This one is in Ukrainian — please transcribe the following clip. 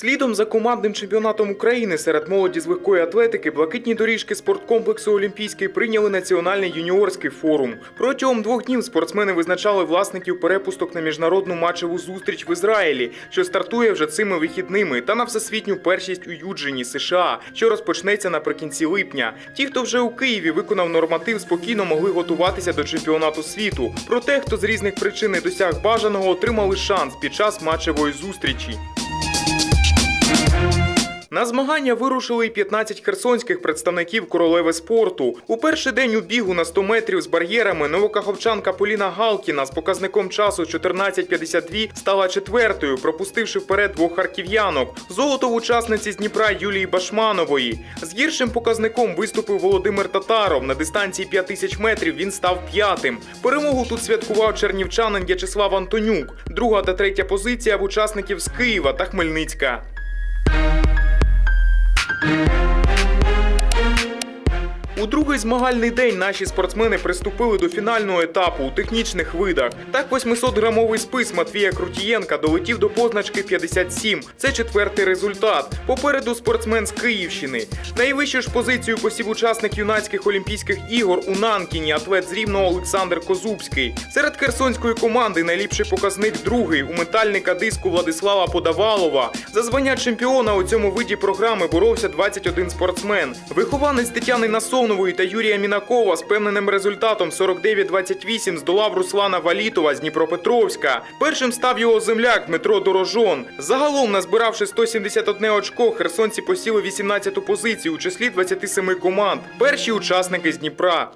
Слідом за командним чемпіонатом України серед молоді з легкої атлетики блакитні доріжки спорткомплексу Олімпійський прийняли національний юніорський форум. Протягом двох днів спортсмени визначали власників перепусток на міжнародну матчеву зустріч в Ізраїлі, що стартує вже цими вихідними, та на всесвітню першість у Юджині, США, що розпочнеться наприкінці липня. Ті, хто вже у Києві виконав норматив, спокійно могли готуватися до чемпіонату світу. Проте, хто з різних причин не досяг бажаного, отримали шанс під час матчевої зустрічі. На змагання вирушили й 15 херсонських представників королеви спорту. У перший день у бігу на 100 метрів з бар'єрами новокаховчанка Поліна Галкіна з показником часу 14.52 стала четвертою, пропустивши вперед двох харків'янок. Золото в учасниці з Дніпра Юлії Башманової. З гіршим показником виступив Володимир Татаров. На дистанції 5000 метрів він став п'ятим. Перемогу тут святкував чернівчанин В'ячеслав Антонюк. Друга та третя позиція в учасників з Києва та Хмельницька. Thank you. У другий змагальний день наші спортсмени приступили до фінального етапу у технічних видах. Так 800-грамовий спис Матвія Крутієнка долетів до позначки 57. Це четвертий результат. Попереду спортсмен з Київщини. Найвищу ж позицію посів учасник юнацьких олімпійських ігор у Нанкіні, атлет з Рівного Олександр Козубський. Серед херсонської команди найліпший показник другий у метальника диску Владислава Подавалова. За звання чемпіона у цьому виді програми боровся 21 спортсмен. Вихованець Тетяни Насонової та Юрія Мінакова з певненим результатом 49-28 здолав Руслана Валітова з Дніпропетровська. Першим став його земляк Дмитро Дорожон. Загалом, назбиравши 171 очко, херсонці посіли 18-ту позицію у числі 27 команд. Перші учасники з Дніпра.